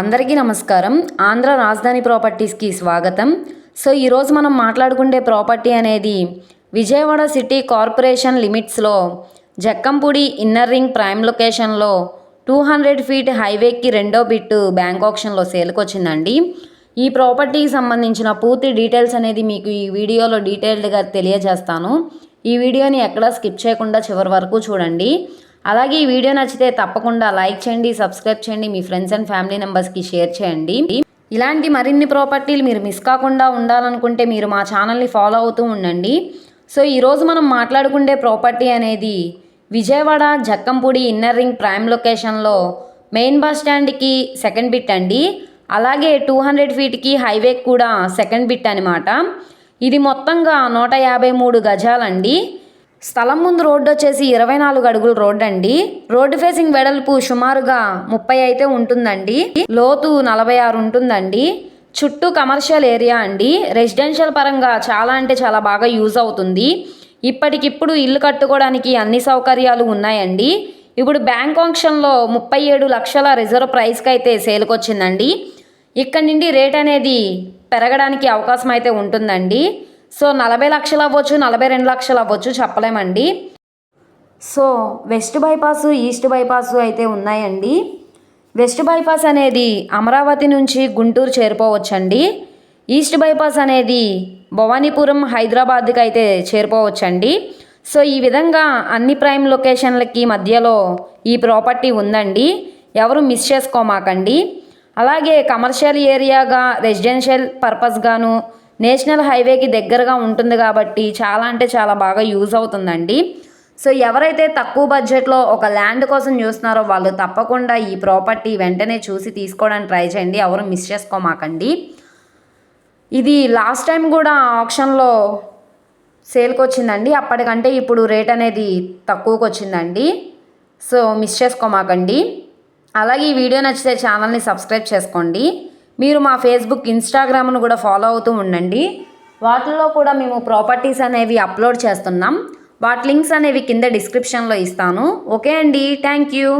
అందరికీ నమస్కారం. ఆంధ్ర రాజధాని ప్రాపర్టీస్కి స్వాగతం. సో ఈరోజు మనం మాట్లాడుకునే ప్రాపర్టీ అనేది విజయవాడ సిటీ కార్పొరేషన్ లిమిట్స్లో జక్కంపూడి ఇన్నర్ రింగ్ ప్రైమ్ లొకేషన్లో టూ హండ్రెడ్ ఫీట్ హైవేకి రెండో బిట్టు బ్యాంక్ ఆప్షన్లో సేల్కొచ్చిందండి. ఈ ప్రాపర్టీకి సంబంధించిన పూర్తి డీటెయిల్స్ అనేది మీకు ఈ వీడియోలో డీటెయిల్డ్గా తెలియజేస్తాను. ఈ వీడియోని ఎక్కడా స్కిప్ చేయకుండా చివరి వరకు చూడండి. అలాగే ఈ వీడియో నచ్చితే తప్పకుండా లైక్ చేయండి సబ్స్క్రైబ్ చేయండి మీ ఫ్రెండ్స్ అండ్ ఫ్యామిలీ మెంబర్స్కి షేర్ చేయండి. ఇలాంటి మరిన్ని ప్రాపర్టీలు మీరు మిస్ కాకుండా ఉండాలనుకుంటే మీరు మా ఛానల్ని ఫాలో అవుతూ ఉండండి. సో ఈరోజు మనం మాట్లాడుకుండే ప్రాపర్టీ అనేది Vijayawada Jakkampudi inner ring prime లొకేషన్లో మెయిన్ బస్ స్టాండ్కి సెకండ్ బిట్ అండి. అలాగే టూ హండ్రెడ్ ఫీట్కి హైవేకి కూడా సెకండ్ బిట్ అనమాట ఇది మొత్తంగా నూట యాభై మూడు గజాలండి. స్థలం ముందు రోడ్డు వచ్చేసి ఇరవై నాలుగు అడుగుల రోడ్డు అండి రోడ్డు ఫేసింగ్ వెడల్పు సుమారుగా ముప్పై అయితే ఉంటుందండి. లోతు నలభై ఆరు ఉంటుందండి. చుట్టూ కమర్షియల్ ఏరియా అండి. రెసిడెన్షియల్ పరంగా చాలా అంటే చాలా బాగా యూజ్ అవుతుంది. ఇప్పటికిప్పుడు ఇల్లు కట్టుకోవడానికి అన్ని సౌకర్యాలు ఉన్నాయండి. ఇప్పుడు బ్యాంక్ ఆంక్షన్లో ముప్పై ఏడు లక్షల రిజర్వ్ ప్రైస్కి అయితే సేల్కొచ్చిందండి. ఇక్కడి ఇక్కడ నుండి రేట్ అనేది పెరగడానికి అవకాశం అయితే ఉంటుందండి. సో నలభై లక్షలు అవ్వచ్చు నలభై రెండు లక్షలు అవ్వచ్చు చెప్పలేమండి. So west bypass east bypass అయితే ఉన్నాయండి. వెస్ట్ బైపాస్ అనేది అమరావతి నుంచి గుంటూరు చేరుకోవచ్చండి. ఈస్ట్ బైపాస్ అనేది భవానీపురం హైదరాబాద్కి అయితే చేరుకోవచ్చండి. సో ఈ విధంగా అన్ని ప్రైమ్ లొకేషన్లకి మధ్యలో ఈ ప్రాపర్టీ ఉందండి. ఎవరు మిస్ చేసుకోమాకండి. అలాగే కమర్షియల్ ఏరియాగా రెసిడెన్షియల్ పర్పస్గాను నేషనల్ హైవేకి దగ్గరగా ఉంటుంది కాబట్టి చాలా అంటే చాలా బాగా యూజ్ అవుతుందండి. సో ఎవరైతే తక్కువ బడ్జెట్లో ఒక ల్యాండ్ కోసం చూస్తున్నారో వాళ్ళు తప్పకుండా ఈ ప్రాపర్టీ వెంటనే చూసి తీసుకోవడానికి ట్రై చేయండి. ఎవరు మిస్ చేసుకోమాకండి. ఇది లాస్ట్ టైం కూడా ఆప్షన్లో సేల్కి వచ్చిందండి. అప్పటికంటే ఇప్పుడు రేట్ అనేది తక్కువకి వచ్చిందండి. సో మిస్ చేసుకోమాకండి. అలాగే ఈ వీడియో నచ్చితే ఛానల్ని సబ్స్క్రైబ్ చేసుకోండి. మీరు మా ఫేస్బుక్ ఇన్స్టాగ్రామ్ను కూడా ఫాలో అవుతూ ఉండండి. వాటిల్లో కూడా మేము ప్రాపర్టీస్ అనేవి అప్లోడ్ చేస్తున్నాం. వాటి లింక్స్ అనేవి కింద డిస్క్రిప్షన్లో ఇస్తాను. ఓకే అండి థ్యాంక్ యూ